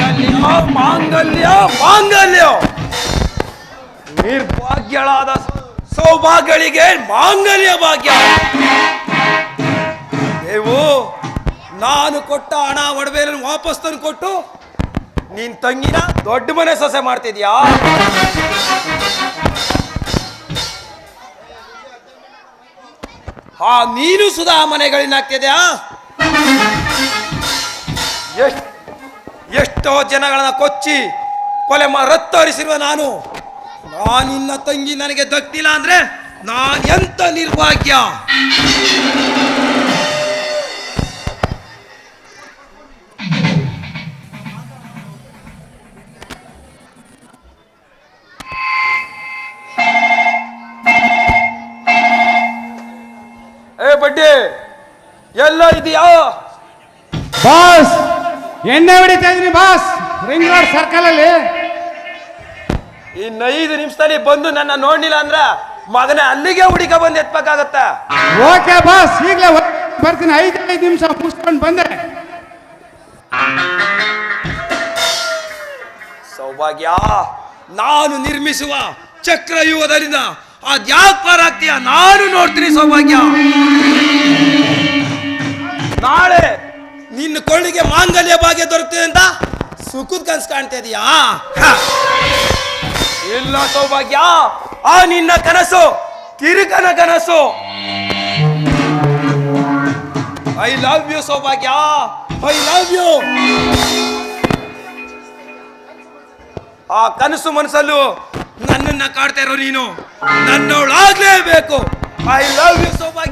ಮಾಂಗಲ್ಯ ಮಾಂಗಲ್ಯ ಮಾಂಗಲ್ಯ. ನಿರ್ಭಾಗ್ಯಳಾದ ಸೌಭಾಗ್ಯಗಳಿಗೆ ಮಾಂಗಲ್ಯ ಭಾಗ್ಯ. ನೀವು ನಾನು ಕೊಟ್ಟ ಹಣ ಒಡವೆಯನ್ನು ವಾಪಸ್ ತಂದು ಕೊಟ್ಟು ನಿನ್ ತಂಗಿನ ದೊಡ್ಡ ಮನೆ ಸೊಸೆ ಮಾಡ್ತಿದ್ಯಾ? ಹಾ ನೀನು ಸುಧಾ ಮನೆಗಳಿನ ಹಾಕ್ತಿದ್ಯಾ ಎಷ್ಟ್ ಎಷ್ಟೋ ಜನಗಳನ್ನ ಕೊಚ್ಚಿ ಕೊಲೆ ರತ್ತರಿಸಿರುವ ನಾನು. ನಾನಿನ್ನ ತಂಗಿ ನನಗೆ ದಕ್ಕಿಲ್ಲ ಅಂದ್ರೆ ನಾನು ಎಂತ ನಿರ್ಭಾಗ್ಯ? ಏ ಬಡ್ಡಿ, ಎಲ್ಲ ಇದೆಯಾ? ಬಾಸ್! ಎಣ್ಣೆ ಹೊಡಿತಾ ಇದೀನಿ ಬಾಸ್. ರಿಂಗ್ ರೋಡ್ ಸರ್ಕಲ್ ಅಲ್ಲಿ. ಇನ್ನು ಐದು ನಿಮಿಷದಲ್ಲಿ ಬಂದು ನನ್ನ ನೋಡ್ಲಿಲ್ಲ ಅಂದ್ರ ಮಗನ ಅಲ್ಲಿಗೆ ಹುಡುಕ ಬಂದು ಎತ್ಬೇಕಾಗತ್ತ? Okay boss. ಈಗಲೇ ಬರ್ತೀನಿ. ಐದು ಐದು ನಿಮಿಷ ಮುಗಿಸ್ಕೊಂಡು ಬಂದೆ. ಸೌಭಾಗ್ಯ ನಾನು ನಿರ್ಮಿಸುವ ಚಕ್ರವ್ಯೂಹದಲ್ಲಿಂದ ಅದ್ಯಾಕ್ ಪಾರಾಗ್ತೀಯ ನಾನು ನೋಡ್ತೀನಿ ಸೌಭಾಗ್ಯ. ಮಾಂಗಲ್ಯ ಭಾಗ್ಯ ದೊರಕ್ತದೆ ಅಂತ ಸುಖದ ಕನಸು ಕಾಣ್ತಾ ಇದೀಯಾ. ಇಲ್ಲ ಸೌಭಾಗ್ಯ. ಆ ನಿನ್ನ ಕನಸು ಕಿರುಕನ ಕನಸು. ಐ ಲವ್ ಯು ಸೌಭಾಗ್ಯ. ಐ ಲವ್ ಯು ಆ ಕನಸು ಮನಸ್ಸಲ್ಲೂ ನನ್ನನ್ನ ಕಾಡ್ತಾ ಇರೋ ನೀನು. ನನ್ನವಳಾಗ್ಲೇಬೇಕು. ಐ ಲವ್ ಯು ಸೌಭಾಗ್ಯ.